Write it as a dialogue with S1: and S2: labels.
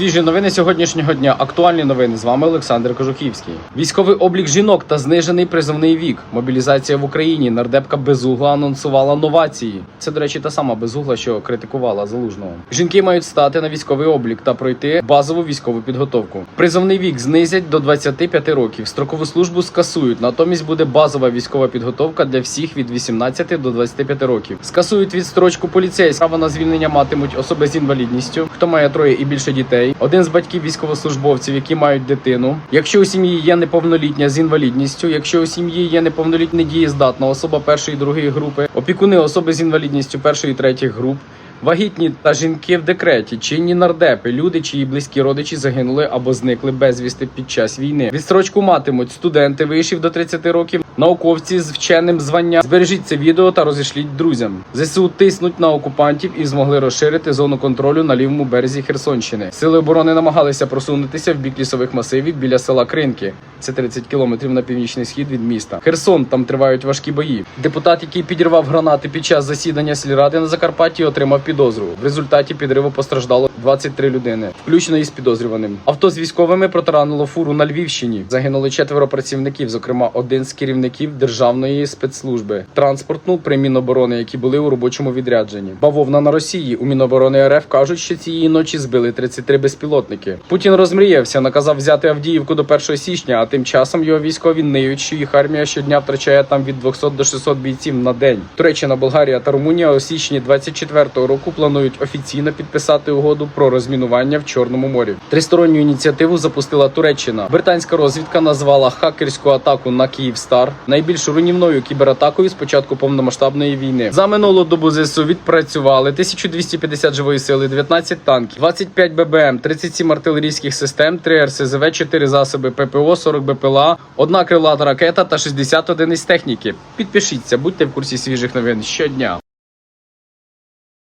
S1: Свіжі новини сьогоднішнього дня. Актуальні новини. З вами Олександр Кожухівський. Військовий облік жінок та знижений призовний вік. Мобілізація в Україні. Нардепка Безугла анонсувала новації. Це, до речі, та сама Безугла, що критикувала залужного. Жінки мають стати на військовий облік та пройти базову військову підготовку. Призовний вік знизять до 25 років. Строкову службу скасують. Натомість буде базова військова підготовка для всіх від 18 до 25 років. Скасують відстрочку поліцейських. Право на звільнення матимуть особи з інвалідністю, хто має троє і більше дітей, один з батьків військовослужбовців, які мають дитину. Якщо у сім'ї є неповнолітня з інвалідністю, якщо у сім'ї є неповнолітня дієздатна особа першої другої групи, опікуни особи з інвалідністю першої третіх груп. Вагітні та жінки в декреті, чинні нардепи, люди, чиї близькі родичі загинули або зникли безвісти під час війни. Відстрочку матимуть студенти вишів до 30 років, науковці з вченим званням. Збережіть це відео та розішліть друзям. ЗСУ тиснуть на окупантів і змогли розширити зону контролю на лівому березі Херсонщини. Сили оборони намагалися просунутися в бік лісових масивів біля села Кринки. Це 30 кілометрів на північний схід від міста. Херсон там тривають важкі бої. Депутат, який підірвав гранати під час засідання сільради на Закарпатті, отримав підозру. В результаті підриву постраждало 23 людини, включно із підозрюваним. Авто з військовими протаранило фуру на Львівщині. Загинули четверо працівників, зокрема один з керівників державної спецслужби транспортну при Міноборони, які були у робочому відрядженні. Бавовна на Росії у Міноборони РФ кажуть, що цієї ночі збили 33 безпілотники. Путін розмріявся, наказав взяти Авдіївку до 1 січня. А тим часом його військові ниють, що їх армія щодня втрачає там від 200 до 600 бійців на день. Туреччина, Болгарія та Румунія у січні 24-го року планують офіційно підписати угоду про розмінування в Чорному морі. Тристоронню ініціативу запустила Туреччина. Британська розвідка назвала хакерську атаку на Київстар найбільш руйнівною кібератакою з початку повномасштабної війни. За минулу добу ЗСУ відпрацювали 1250 живої сили, 19 танків, 25 ББМ, 37 артилерійських систем, 3 РСЗВ, 4 засоби ППО, 40 БПЛА, одна крилата ракета та 60 одиниць техніки. Підпишіться, будьте в курсі свіжих новин щодня.